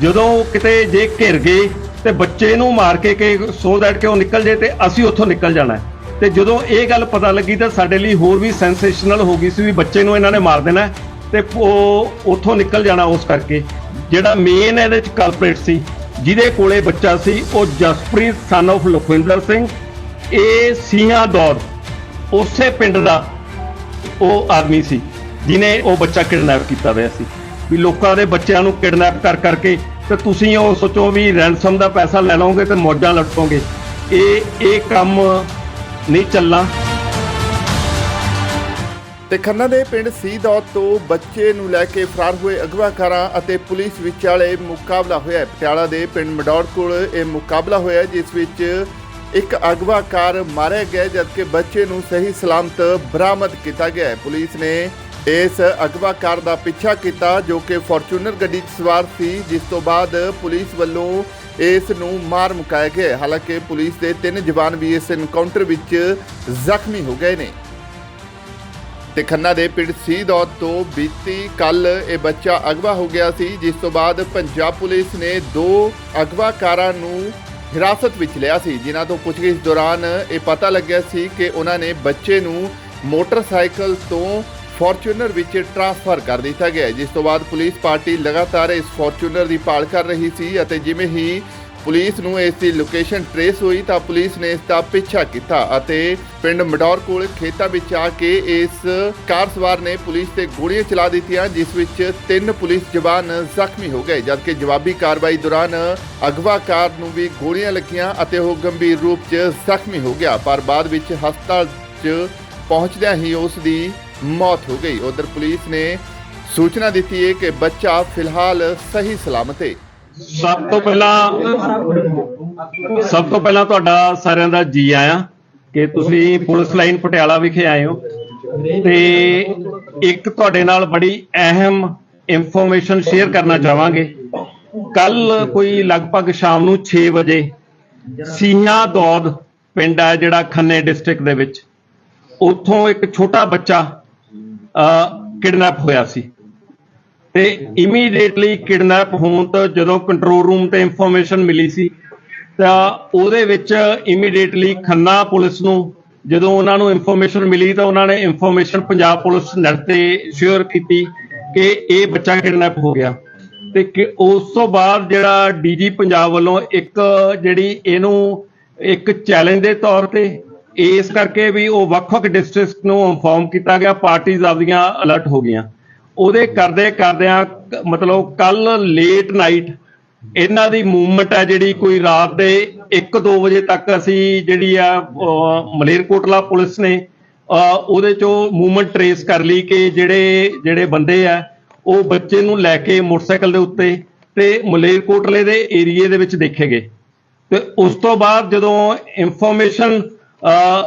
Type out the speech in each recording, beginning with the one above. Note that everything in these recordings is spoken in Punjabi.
ਜਦੋਂ ਕਿਤੇ ਜੇ ਘਿਰ ਗਏ ਤੇ ਬੱਚੇ ਨੂੰ ਮਾਰ ਕੇ ਕਿ ਸੋ ਦੈਟ ਕਿ ਉਹ ਨਿਕਲ ਜੇ ਤੇ ਅਸੀਂ ਉੱਥੋਂ ਨਿਕਲ ਜਾਣਾ ਹੈ। ਤੇ ਜਦੋਂ ਇਹ ਗੱਲ ਪਤਾ ਲੱਗੀ ਤਾਂ ਸਾਡੇ ਲਈ ਹੋਰ ਵੀ ਸੈਂਸੇਸ਼ਨਲ ਹੋ ਗਈ ਸੀ ਵੀ ਬੱਚੇ ਨੂੰ ਇਹਨਾਂ ਨੇ ਮਾਰ ਦੇਣਾ ਹੈ ਤੇ ਉਹ ਉੱਥੋਂ ਨਿਕਲ ਜਾਣਾ ਉਸ ਕਰਕੇ। ਜਿਹੜਾ ਮੇਨ ਇਹਦੇ ਚ ਕਲਪਰੇਟ ਸੀ, ਜਿਹਦੇ ਕੋਲੇ ਬੱਚਾ ਸੀ, ਉਹ ਜਸਪ੍ਰੀਤ ਸਨ of ਲਖਵਿੰਦਰ ਸਿੰਘ। ਇਹ ਸੀਆਂ ਦੌਰ ਉਸੇ ਪਿੰਡ ਦਾ ਉਹ ਆਦਮੀ ਸੀ ਜਿਨੇ ਉਹ ਬੱਚਾ ਕਿਡਨੈਪ ਕੀਤਾ ਹੋਇਆ ਸੀ। ਵੀ ਲੋਕਾਂ ਦੇ ਬੱਚਿਆਂ ਨੂੰ ਕਿਡਨੈਪ ਕਰ ਕਰਕੇ ਤੇ ਤੁਸੀਂ ਉਹ ਸੋਚੋ ਵੀ ਰੈਂਸਮ ਦਾ ਪੈਸਾ ਲੈ ਲਓਗੇ ਤੇ ਮੌਜਾਂ ਲੁੱਟੋਗੇ ਇਹ ਇਹ ਕੰਮ ਨਹੀਂ ਚੱਲਣਾ। ਤੇ ਖੰਨਾ ਦੇ ਪਿੰਡ ਸੀਦੌਤ ਤੋਂ ਬੱਚੇ ਨੂੰ ਲੈ ਕੇ ਫਰਾਰ ਹੋਏ ਅਗਵਾਕਾਰਾਂ ਅਤੇ ਪੁਲਿਸ ਵਿਚਾਲੇ ਮੁਕਾਬਲਾ ਹੋਇਆ ਪਟਿਆਲਾ ਦੇ ਪਿੰਡ ਮਡੌੜ ਕੋਲ ਇਹ ਮੁਕਾਬਲਾ ਹੋਇਆ ਜਿਸ ਵਿੱਚ ਇੱਕ ਅਗਵਾਕਾਰ ਮਾਰਿਆ ਗਿਆ ਜਦਕਿ ਬੱਚੇ ਨੂੰ ਸਹੀ ਸਲਾਮਤ ਬਰਾਮਦ ਕੀਤਾ ਗਿਆ ਪੁਲਿਸ ਨੇ ਇਸ ਅਗਵਾ ਕਾਰ ਦਾ ਪਿੱਛਾ ਕੀਤਾ ਜੋ ਕਿ ਫੋਰਚੂਨਰ ਗੱਡੀ 'ਚ ਸਵਾਰ ਸੀ, ਜਿਸ ਤੋਂ ਬਾਅਦ ਪੁਲਿਸ ਵੱਲੋਂ ਇਸ ਨੂੰ ਮਾਰ ਮੁਕਾਇਆ ਗਿਆ ਹਾਲਾਂਕਿ ਪੁਲਿਸ ਦੇ ਤਿੰਨ ਜਵਾਨ ਵੀ ਇਸ ਐਨਕਾਊਂਟਰ ਵਿੱਚ ਜ਼ਖਮੀ ਹੋ ਗਏ ਨੇ। ਤੇ ਖੰਨਾ ਦੇ ਪਿੰਡ ਸੀਦੌਤ ਤੋਂ ਬੀਤੀ ਕੱਲ ਇਹ ਬੱਚਾ ਅਗਵਾ ਹੋ ਗਿਆ ਸੀ, ਜਿਸ ਤੋਂ ਬਾਅਦ ਪੰਜਾਬ ਪੁਲਿਸ ਨੇ ਦੋ ਅਗਵਾਕਾਰਾਂ ਨੂੰ ਹਿਰਾਸਤ ਵਿੱਚ ਲਿਆ ਸੀ। ਜਿਨ੍ਹਾਂ ਤੋਂ ਪੁੱਛਗਿੱਛ ਦੌਰਾਨ ਇਹ ਪਤਾ ਲੱਗਿਆ ਸੀ ਕਿ ਉਹਨਾਂ ਨੇ ਬੱਚੇ ਨੂੰ ਮੋਟਰਸਾਈਕਲ ਤੋਂ ਫੋਰਚੂਨਰ ਵਿੱਚ ਟਰਾਂਸਫਰ ਕਰ ਦਿੱਤਾ ਗਿਆ ਜਿਸ ਤੋਂ ਬਾਅਦ ਪੁਲਿਸ ਪਾਰਟੀ ਲਗਾਤਾਰ ਇਸ ਫੋਰਚੂਨਰ ਦੀ ਭਾਲ ਕਰ ਰਹੀ ਸੀ ਅਤੇ ਜਿਵੇਂ ਹੀ ਪੁਲਿਸ ਨੂੰ ਇਸ ਦੀ ਲੋਕੇਸ਼ਨ ਟਰੇਸ ਹੋਈ ਤਾਂ ਪੁਲਿਸ ਨੇ ਇਸ ਦਾ ਪਿੱਛਾ ਕੀਤਾ ਅਤੇ ਪਿੰਡ ਮਡੌਰ ਕੋਲ ਖੇਤਾਂ ਵਿੱਚ ਆ ਕੇ ਇਸ ਕਾਰ ਸਵਾਰ ਨੇ ਪੁਲਿਸ ਤੇ ਗੋਲੀਆਂ ਚਲਾ ਦਿੱਤੀਆਂ, ਜਿਸ ਵਿੱਚ ਤਿੰਨ ਪੁਲਿਸ ਜਵਾਨ ਜ਼ਖਮੀ ਹੋ ਗਏ। ਜਦਕਿ ਜਵਾਬੀ ਕਾਰਵਾਈ ਦੌਰਾਨ ਅਗਵਾ ਕਾਰ ਨੂੰ ਵੀ ਗੋਲੀਆਂ ਲੱਗੀਆਂ ਅਤੇ ਉਹ ਗੰਭੀਰ ਰੂਪ 'ਚ ਜ਼ਖਮੀ ਹੋ ਗਿਆ। ਪਰ ਬਾਅਦ ਵਿੱਚ ਹਸਪਤਾਲ 'ਚ ਪਹੁੰਚਦਿਆਂ ਹੀ ਉਸ ਦੀ ਮੌਤ ਹੋ ਗਈ। ਉਧਰ ਪੁਲਿਸ ਨੇ ਸੂਚਨਾ ਦਿੱਤੀ ਹੈ ਕਿ ਬੱਚਾ ਫਿਲਹਾਲ ਸਹੀ ਸਲਾਮਤ ਹੈ। ਸਭ ਤੋਂ ਪਹਿਲਾਂ ਸਭ ਤੋਂ ਪਹਿਲਾਂ ਤੁਹਾਡਾ ਸਾਰਿਆਂ ਦਾ ਜੀ ਆਇਆਂ ਕਿ ਤੁਸੀਂ ਪੁਲਿਸ ਲਾਈਨ ਪਟਿਆਲਾ ਵਿਖੇ ਆਏ ਹੋ ਤੇ ਇੱਕ ਤੁਹਾਡੇ ਨਾਲ ਬੜੀ ਅਹਿਮ ਇਨਫੋਰਮੇਸ਼ਨ ਸ਼ੇਅਰ ਕਰਨਾ ਚਾਹਾਂਗੇ। ਕੱਲ ਕੋਈ ਲਗਭਗ ਸ਼ਾਮ ਨੂੰ 6 ਵਜੇ ਸੀਹਾਂ ਦੌਦ ਪਿੰਡ ਹੈ ਜਿਹੜਾ ਖੰਨੇ ਡਿਸਟ੍ਰਿਕਟ ਦੇ ਵਿੱਚ। ਉੱਥੋਂ ਇੱਕ ਛੋਟਾ ਬੱਚਾ ਕਿਡਨੈਪ ਹੋਇਆ ਸੀ। ਤੇ ਇਮੀਡੀਏਟਲੀ ਕਿਡਨੈਪ ਹੋਣ ਤੋਂ ਜਦੋਂ ਕੰਟਰੋਲ ਰੂਮ ਤੇ ਇਨਫੋਰਮੇਸ਼ਨ ਮਿਲੀ ਸੀ, ਤਾਂ ਉਹਦੇ ਵਿੱਚ ਇਮੀਡੀਏਟਲੀ ਖੰਨਾ ਪੁਲਿਸ ਨੂੰ, ਜਦੋਂ ਉਹਨਾਂ ਨੂੰ ਇਨਫੋਰਮੇਸ਼ਨ ਮਿਲੀ ਤਾਂ ਉਹਨਾਂ ਨੇ ਇਨਫੋਰਮੇਸ਼ਨ ਪੰਜਾਬ ਪੁਲਿਸ ਨੈਟ ਤੇ ਸ਼ੇਅਰ ਕੀਤੀ ਕਿ ਇਹ ਬੱਚਾ ਕਿਡਨੈਪ ਹੋ ਗਿਆ। ਤੇ ਕਿ ਉਸ ਤੋਂ ਬਾਅਦ ਜਿਹੜਾ ਡੀਜੀ ਪੰਜਾਬ ਵੱਲੋਂ ਇੱਕ ਜਿਹੜੀ ਇਹਨੂੰ ਇੱਕ ਚੈਲੰਜ ਦੇ ਤੌਰ ਤੇ ਇਸ ਕਰਕੇ ਵੀ ਉਹ ਵੱਖ-ਵੱਖ ਡਿਸਟ੍ਰਿਕਟ ਨੂੰ ਇਨਫੋਰਮ ਕੀਤਾ ਗਿਆ ਪਾਰਟੀਆਂ ਆਪਦੀਆਂ ਅਲਰਟ ਹੋ ਗਈਆਂ। ਉਹਦੇ ਕਰਦੇ ਕਰਦਿਆਂ ਮਤਲਬ ਕੱਲ ਲੇਟ ਨਾਈਟ ਇਹਨਾਂ ਦੀ ਮੂਵਮੈਂਟ ਹੈ ਜਿਹੜੀ ਕੋਈ ਰਾਤ ਦੇ 1-2 ਵਜੇ ਤੱਕ ਅਸੀਂ ਜਿਹੜੀ ਆ ਮਲੇਰਕੋਟਲਾ ਪੁਲਿਸ ਨੇ ਉਹਦੇ ਚੋਂ ਮੂਵਮੈਂਟ ਟਰੇਸ ਕਰ ਲਈ ਕਿ ਜਿਹੜੇ ਜਿਹੜੇ ਬੰਦੇ ਆ, ਉਹ ਬੱਚੇ ਨੂੰ ਲੈ ਕੇ ਮੋਟਰਸਾਈਕਲ ਦੇ ਉੱਤੇ ਤੇ ਮਲੇਰਕੋਟਲੇ ਦੇ ਏਰੀਏ ਦੇ ਵਿੱਚ ਦੇਖੇ ਗਏ। ਤੇ ਉਸ ਤੋਂ ਬਾਅਦ ਜਦੋਂ ਇਨਫੋਰਮੇਸ਼ਨ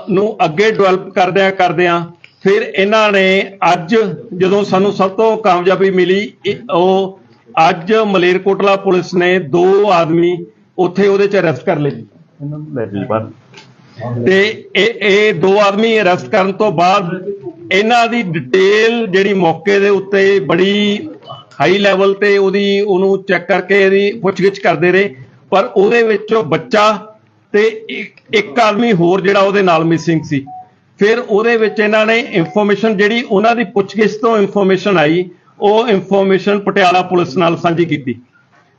ਨੂੰ ਅੱਗੇ ਡਿਵੈਲਪ ਕਰਦਿਆਂ ਕਰਦਿਆਂ ਫਿਰ ਇਹਨਾਂ ਨੇ ਅੱਜ ਜਦੋਂ ਸਾਨੂੰ ਸਭ ਤੋਂ ਕਾਮਯਾਬੀ ਮਿਲੀ ਉਹ ਅੱਜ ਮਲੇਰਕੋਟਲਾ ਪੁਲਿਸ ਨੇ ਦੋ ਆਦਮੀ ਉੱਥੇ ਉਹਦੇ ਚ ਅਰੈਸਟ ਕਰ ਲਏ ਜੀ। ਇਹਨਾਂ ਨੂੰ ਲੈ ਜੀ ਬਾਹਰ ਤੇ ਇਹ ਇਹ ਦੋ ਆਦਮੀ ਅਰੈਸਟ ਕਰਨ ਤੋਂ ਬਾਅਦ ਇਹਨਾਂ ਦੀ ਡਿਟੇਲ ਜਿਹੜੀ ਮੌਕੇ ਦੇ ਉੱਤੇ ਬੜੀ ਹਾਈ ਲੈਵਲ ਤੇ ਉਹਦੀ ਉਹਨੂੰ ਚੈੱਕ ਕਰਕੇ ਇਹਦੀ ਪੁੱਛਗਿੱਛ ਕਰਦੇ ਰਹੇ, ਪਰ ਉਹਦੇ ਵਿੱਚੋਂ ਬੱਚਾ ਤੇ ਇੱਕ- ਆਦਮੀ ਹੋਰ ਜਿਹੜਾ ਉਹਦੇ ਨਾਲ ਮਿਸਿੰਗ ਸੀ। ਫਿਰ ਉਹਦੇ ਵਿੱਚ ਇਹਨਾਂ ਨੇ ਇਨਫੋਰਮੇਸ਼ਨ ਜਿਹੜੀ ਉਹਨਾਂ ਦੀ ਪੁੱਛਗਿੱਛ ਤੋਂ ਇਨਫੋਰਮੇਸ਼ਨ ਆਈ, ਉਹ ਇਨਫੋਰਮੇਸ਼ਨ ਪਟਿਆਲਾ ਪੁਲਿਸ ਨਾਲ ਸਾਂਝੀ ਕੀਤੀ।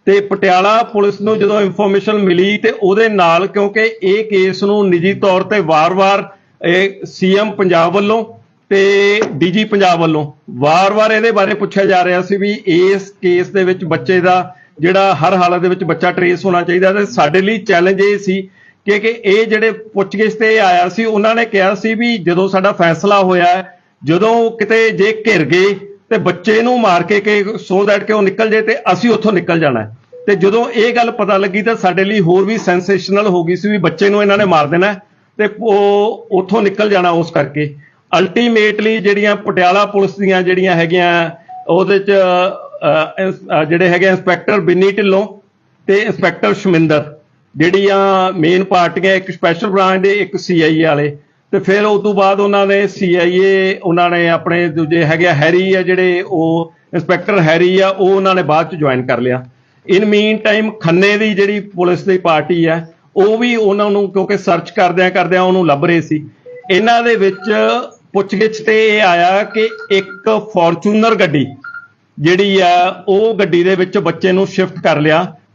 ਤੇ ਪਟਿਆਲਾ ਪੁਲਿਸ ਨੂੰ ਜਦੋਂ ਇਨਫੋਰਮੇਸ਼ਨ ਮਿਲੀ ਤੇ ਉਹਦੇ ਨਾਲ ਕਿਉਂਕਿ ਇਹ ਕੇਸ ਨੂੰ ਨਿੱਜੀ ਤੌਰ ਤੇ ਵਾਰ-ਵਾਰ, ਇਹ ਸੀਐਮ ਪੰਜਾਬ ਵੱਲੋਂ ਤੇ ਡੀਜੀ ਪੰਜਾਬ ਵੱਲੋਂ ਵਾਰ-ਵਾਰ ਇਹਦੇ ਬਾਰੇ ਪੁੱਛਿਆ ਜਾ ਰਿਹਾ ਸੀ ਵੀ ਇਸ ਕੇਸ ਦੇ ਵਿੱਚ ਬੱਚੇ ਦਾ ਜਿਹੜਾ ਹਰ ਹਾਲਤ ਦੇ ਵਿੱਚ ਬੱਚਾ ਟਰੇਸ ਹੋਣਾ ਚਾਹੀਦਾ ਤੇ ਸਾਡੇ ਲਈ ਚੈਲੰਜ ਇਹ ਸੀ ਕਿ ਕਿ ਇਹ ਜਿਹੜੇ ਪੁੱਛਗਿੱਛ ਤੇ ਇਹ ਆਇਆ ਸੀ, ਉਹਨਾਂ ਨੇ ਕਿਹਾ ਸੀ ਵੀ ਜਦੋਂ ਸਾਡਾ ਫੈਸਲਾ ਹੋਇਆ, ਜਦੋਂ ਕਿਤੇ ਜੇ ਘਿਰ ਗਏ ਤੇ ਬੱਚੇ ਨੂੰ ਮਾਰ ਕੇ ਕਿ ਸੋ ਦੈਟ ਕਿ ਉਹ ਨਿਕਲ ਜੇ ਤੇ ਅਸੀਂ ਉੱਥੋਂ ਨਿਕਲ ਜਾਣਾ ਤੇ ਜਦੋਂ ਇਹ ਗੱਲ ਪਤਾ ਲੱਗੀ ਤਾਂ ਸਾਡੇ ਲਈ ਹੋਰ ਵੀ ਸੈਂਸੇਸ਼ਨਲ ਹੋ ਗਈ ਸੀ ਵੀ ਬੱਚੇ ਨੂੰ ਇਹਨਾਂ ਨੇ ਮਾਰ ਦੇਣਾ ਤੇ ਉਹ ਉੱਥੋਂ ਨਿਕਲ ਜਾਣਾ ਉਸ ਕਰਕੇ। ਅਲਟੀਮੇਟਲੀ ਜਿਹੜੀਆਂ ਪਟਿਆਲਾ ਪੁਲਿਸ ਦੀਆਂ ਜਿਹੜੀਆਂ ਹੈਗੀਆਂ, ਉਹਦੇ ਚ ਜਿਹੜੇ ਹੈਗੇ ਇੰਸਪੈਕਟਰ ਬਿੰਨੀ ਢਿੱਲੋਂ ਤੇ ਇੰਸਪੈਕਟਰ ਸ਼ਮਿੰਦਰ। ਜਿਹੜੀਆਂ ਮੇਨ ਪਾਰਟੀਆਂ ਇੱਕ ਸਪੈਸ਼ਲ ਬ੍ਰਾਂਚ ਦੇ ਇੱਕ ਸੀਆਈਏ ਵਾਲੇ। ਤੇ ਫਿਰ ਉਸ ਤੋਂ ਬਾਅਦ ਉਹਨਾਂ ਨੇ ਸੀਆਈਏ ਉਹਨਾਂ ਨੇ ਆਪਣੇ ਦੂਜੇ ਹੈਗੇ ਆ, ਹੈਰੀ ਆ ਜਿਹੜੇ ਉਹ ਇੰਸਪੈਕਟਰ ਹੈਰੀ ਆ ਉਹ ਉਹਨਾਂ ਨੇ ਬਾਅਦ ਚ ਜੁਆਇਨ ਕਰ ਲਿਆ। ਇਨ ਮੀਨ ਟਾਈਮ ਖੰਨੇ ਦੀ ਜਿਹੜੀ ਪੁਲਿਸ ਦੀ ਪਾਰਟੀ ਹੈ ਉਹ ਵੀ ਉਹਨਾਂ ਨੂੰ ਕਿਉਂਕਿ ਸਰਚ ਕਰਦਿਆਂ ਕਰਦਿਆਂ ਉਹਨੂੰ ਲੱਭ ਰਹੇ ਸੀ। ਇਹਨਾਂ ਦੇ ਵਿੱਚ ਪੁੱਛਗਿੱਛ ਤੇ ਇਹ ਆਇਆ ਕਿ ਇੱਕ ਫੋਰਚੂਨਰ ਗੱਡੀ ਜਿਹੜੀ ਆ ਉਹ ਗੱਡੀ ਦੇ ਵਿੱਚ ਬੱਚੇ ਨੂੰ ਸ਼ਿਫਟ ਕਰ ਲਿਆ।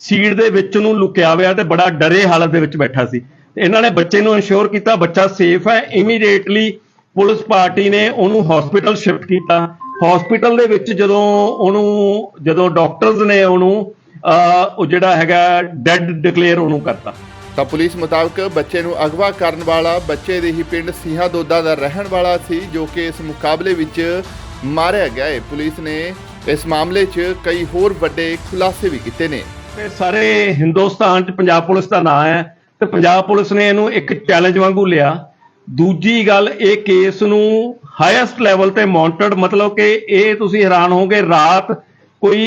ਸੀਟ ਦੇ ਵਿੱਚ ਨੂੰ ਲੁਕਿਆ ਹੋਇਆ ਤੇ ਬੜਾ ਡਰੇ ਹਾਲਤ ਦੇ ਵਿੱਚ ਬੈਠਾ ਸੀ। ਇਹਨਾਂ ਨੇ ਬੱਚੇ ਨੂੰ ਇਨਸ਼ੋਰ ਕੀਤਾ, ਬੱਚਾ ਸੇਫ ਹੈ। ਇਮੀਡੀਏਟਲੀ ਪੁਲਿਸ ਪਾਰਟੀ ਨੇ ਉਹਨੂੰ ਹਸਪੀਟਲ ਸ਼ਿਫਟ ਕੀਤਾ। ਹਸਪੀਟਲ ਦੇ ਵਿੱਚ ਜਦੋਂ ਉਹਨੂੰ, ਜਦੋਂ ਡਾਕਟਰਸ ਨੇ ਉਹਨੂੰ ਉਹ ਜਿਹੜਾ ਹੈਗਾ ਡੈੱਡ ਡਿਕਲੇਅਰ ਉਹਨੂੰ ਕਰਤਾ। ਤਾਂ ਪੁਲਿਸ ਮੁਤਾਬਕ ਬੱਚੇ ਨੂੰ ਅਗਵਾ ਕਰਨ ਵਾਲਾ, ਬੱਚੇ ਦੇ ਹੀ ਪਿੰਡ ਸੀਹਾ ਦੋਦਾ ਦਾ ਰਹਿਣ ਵਾਲਾ ਸੀ, ਜੋ ਕਿ ਇਸ ਮੁਕਾਬਲੇ ਵਿੱਚ ਮਾਰਿਆ ਗਿਆ ਹੈ। ਪੁਲਿਸ ਨੇ ਇਸ ਮਾਮਲੇ 'ਚ ਕਈ ਹੋਰ ਵੱਡੇ ਖੁਲਾਸੇ ਵੀ ਕੀਤੇ ਨੇ। ਤੇ ਸਾਰੇ ਹਿੰਦੁਸਤਾਨ 'ਚ ਪੰਜਾਬ ਪੁਲਿਸ ਦਾ ਨਾਂ ਹੈ ਤੇ ਪੰਜਾਬ ਪੁਲਿਸ ਨੇ ਇਹਨੂੰ ਇੱਕ ਚੈਲੰਜ ਵਾਂਗੂ ਲਿਆ। ਦੂਜੀ ਗੱਲ, ਇਹ ਕੇਸ ਨੂੰ ਹਾਈਐਸਟ ਲੈਵਲ ਤੇ ਮੌਨਟਰਡ ਮਤਲਬ ਕਿ ਇਹ ਤੁਸੀਂ ਹੈਰਾਨ ਹੋਗੇ ਰਾਤ ਕੋਈ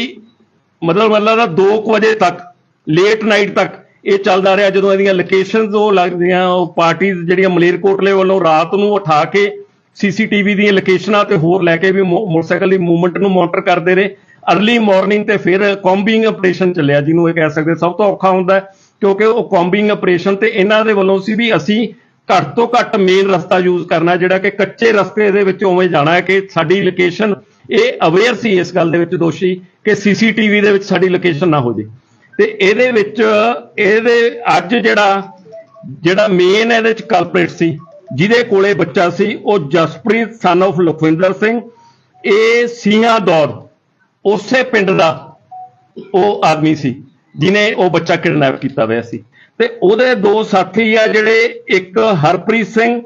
ਮਤਲਬ ਮਤਲਬ ਦਾ 2 ਵਜੇ ਤੱਕ ਲੇਟ ਨਾਈਟ ਤੱਕ ਇਹ ਚੱਲਦਾ ਰਿਹਾ। ਜਦੋਂ ਇਹਦੀਆਂ ਲੋਕੇਸ਼ਨਸ ਉਹ ਲੱਗਦੀਆਂ, ਉਹ ਪਾਰਟੀਆਂ ਜਿਹੜੀਆਂ ਮਲੇਰਕੋਟਲੇ ਵੱਲੋਂ ਰਾਤ ਨੂੰ ਉਠਾ ਕੇ ਸੀਸੀਟੀਵੀ ਦੀਆਂ ਲੋਕੇਸ਼ਨਾਂ ਤੇ ਹੋਰ ਲੈ ਕੇ ਵੀ ਮੋਟਰਸਾਈਕਲ ਦੀ ਮੂਵਮੈਂਟ ਨੂੰ ਮੋਨੀਟਰ ਕਰਦੇ ਰਹੇ। ਅਰਲੀ ਮਾਰਨਿੰਗ ਤੇ ਫਿਰ ਕੌਂਬਿੰਗ ਆਪਰੇਸ਼ਨ ਚੱਲਿਆ ਜਿਹਨੂੰ ਇਹ ਕਹਿ ਸਕਦੇ, ਸਭ ਤੋਂ ਔਖਾ ਹੁੰਦਾ ਕਿਉਂਕਿ ਉਹ ਕੌਂਬਿੰਗ ਆਪਰੇਸ਼ਨ ਤੇ ਇਹਨਾਂ ਦੇ ਵੱਲੋਂ ਸੀ ਵੀ ਅਸੀਂ ਘੱਟ ਤੋਂ ਘੱਟ ਮੇਨ ਰਸਤਾ ਯੂਜ਼ ਕਰਨਾ ਜਿਹੜਾ ਕਿ ਕੱਚੇ ਰਸਤੇ ਦੇ ਵਿੱਚ ਉਵੇਂ ਜਾਣਾ ਹੈ ਕਿ ਸਾਡੀ ਲੋਕੇਸ਼ਨ ਇਹ ਅਵੇਅਰ ਸੀ ਇਸ ਗੱਲ ਦੇ ਵਿੱਚ ਦੋਸ਼ੀ ਕਿ ਸੀਸੀਟੀਵੀ ਦੇ ਵਿੱਚ ਸਾਡੀ ਲੋਕੇਸ਼ਨ ਨਾ ਹੋ ਜੇ। ਤੇ ਇਹਦੇ ਵਿੱਚ, ਇਹਦੇ ਅੱਜ ਜਿਹੜਾ ਜਿਹੜਾ ਮੇਨ ਇਹਦੇ ਵਿੱਚ ਕਲਪਰੇਟ ਸੀ, ਜਿਹਦੇ ਕੋਲੇ ਬੱਚਾ ਸੀ, ਉਹ ਜਸਪ੍ਰੀਤ ਸਨ of ਲਖਵਿੰਦਰ ਸਿੰਘ, ਇਹ ਸੀਆਂ ਦੌਰ ਉਸੇ ਪਿੰਡ ਦਾ ਉਹ ਆਦਮੀ ਸੀ ਜਿਨੇ ਉਹ ਬੱਚਾ ਕਿਡਨੈਪ ਕੀਤਾ ਹੋਇਆ ਸੀ। ਤੇ ਉਹਦੇ ਦੋ ਸਾਥੀ ਆ ਜਿਹੜੇ, ਇੱਕ ਹਰਪ੍ਰੀਤ ਸਿੰਘ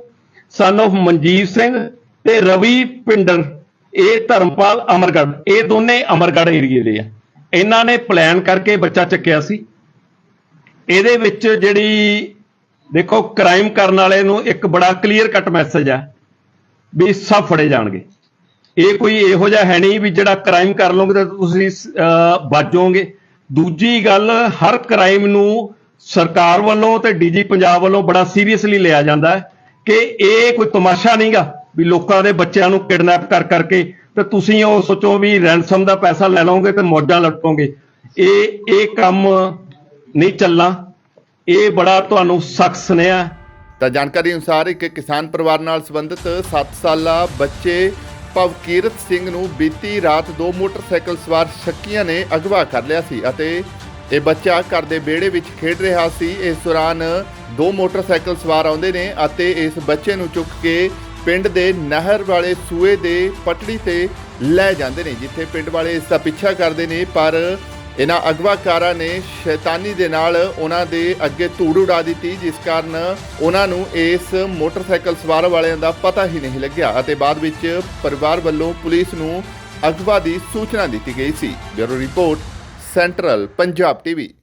ਸਨ of ਮਨਜੀਤ ਸਿੰਘ ਤੇ ਰਵੀ ਪਿੰਡਰ ਇਹ ਧਰਮਪਾਲ ਅਮਰਗੜ੍ਹ, ਇਹ ਦੋਨੇ ਅਮਰਗੜ੍ਹ ਏਰੀਏ ਦੇ ਆ। ਇਹਨਾਂ ਨੇ ਪਲਾਨ ਕਰਕੇ ਬੱਚਾ ਚੱਕਿਆ ਸੀ। ਇਹਦੇ ਵਿੱਚ ਜਿਹੜੀ, ਦੇਖੋ ਕ੍ਰਾਈਮ ਕਰਨ ਵਾਲੇ ਨੂੰ ਇੱਕ ਬੜਾ ਕਲੀਅਰ ਕੱਟ ਮੈਸੇਜ ਆ ਵੀ ਸਭ ਫੜੇ ਜਾਣਗੇ। ਇਹ ਕੋਈ ਇਹੋ ਜਿਹਾ ਹੈ ਨਹੀਂ ਵੀ ਜਿਹੜਾ ਕ੍ਰਾਈਮ ਕਰ ਲਓਗੇ ਤਾਂ ਤੁਸੀਂ ਬਚੋਗੇ ਦੂਜੀ ਗੱਲ, ਹਰ ਕ੍ਰਾਈਮ ਨੂੰ ਸਰਕਾਰ ਵੱਲੋਂ ਤੇ ਡੀਜੀ ਪੰਜਾਬ ਵੱਲੋਂ ਬੜਾ ਸੀਰੀਅਸਲੀ ਲਿਆ ਜਾਂਦਾ ਹੈ ਕਿ ਇਹ ਕੋਈ ਤਮਾਸ਼ਾ ਨਹੀਂਗਾ ਵੀ ਲੋਕਾਂ ਦੇ ਬੱਚਿਆਂ ਨੂੰ ਕਿਡਨੈਪ ਕਰ ਕਰਕੇ ਤੇ ਤੁਸੀਂ ਉਹ ਸੋਚੋ ਵੀ ਰੈਂਸਮ ਦਾ ਪੈਸਾ ਲੈ ਲਓਗੇ ਤੇ ਮੌਜਾਂ ਲੁੱਟੋਗੇ ਇਹ ਇਹ ਕੰਮ ਨਹੀਂ ਚੱਲਣਾ। ਇਹ ਬੜਾ ਤੁਹਾਨੂੰ ਸਖਤ ਸੁਨੇਹਾ ਤਾਂ ਜਾਣਕਾਰੀ ਅਨੁਸਾਰ ਇੱਕ ਕਿਸਾਨ ਪਰਿਵਾਰ ਨਾਲ ਸੰਬੰਧਿਤ 7 ਸਾਲਾ ਬੱਚੇ ਭਵਕੀਰਤ ਸਿੰਘ ਨੂੰ ਬੀਤੀ ਰਾਤ ਦੋ ਮੋਟਰਸਾਈਕਲ ਸਵਾਰ ਸ਼ੱਕੀਆਂ ਨੇ ਅਗਵਾ ਕਰ ਲਿਆ ਸੀ ਅਤੇ ਇਹ ਬੱਚਾ ਘਰ ਦੇ ਵਿਹੜੇ ਵਿੱਚ ਖੇਡ ਰਿਹਾ ਸੀ। ਇਸ ਦੌਰਾਨ ਦੋ ਮੋਟਰਸਾਈਕਲ ਸਵਾਰ ਆਉਂਦੇ ਨੇ ਅਤੇ ਇਸ ਬੱਚੇ ਨੂੰ ਚੁੱਕ ਕੇ ਪਿੰਡ ਦੇ ਨਹਿਰ ਵਾਲੇ ਸੂਏ ਦੇ ਪਟੜੀ ਤੇ ਲੈ ਜਾਂਦੇ ਨੇ, ਜਿੱਥੇ ਪਿੰਡ ਵਾਲੇ ਇਸ ਦਾ ਪਿੱਛਾ ਕਰਦੇ ਨੇ। ਪਰ ਇਹਨਾਂ ਅਗਵਾਕਾਰਾਂ ਨੇ ਸ਼ੈਤਾਨੀ ਦੇ ਨਾਲ ਉਹਨਾਂ ਦੇ ਅੱਗੇ ਧੂੜ ਉਡਾ ਦਿੱਤੀ, ਜਿਸ ਕਾਰਨ ਉਹਨਾਂ ਨੂੰ ਇਸ ਮੋਟਰਸਾਈਕਲ ਸਵਾਰ ਵਾਲਿਆਂ ਦਾ ਪਤਾ ਹੀ ਨਹੀਂ ਲੱਗਿਆ ਅਤੇ ਬਾਅਦ ਵਿੱਚ ਪਰਿਵਾਰ ਵੱਲੋਂ ਪੁਲਿਸ ਨੂੰ ਅਗਵਾ ਦੀ ਸੂਚਨਾ ਦਿੱਤੀ ਗਈ ਸੀ। Bureau report, central Punjab TV.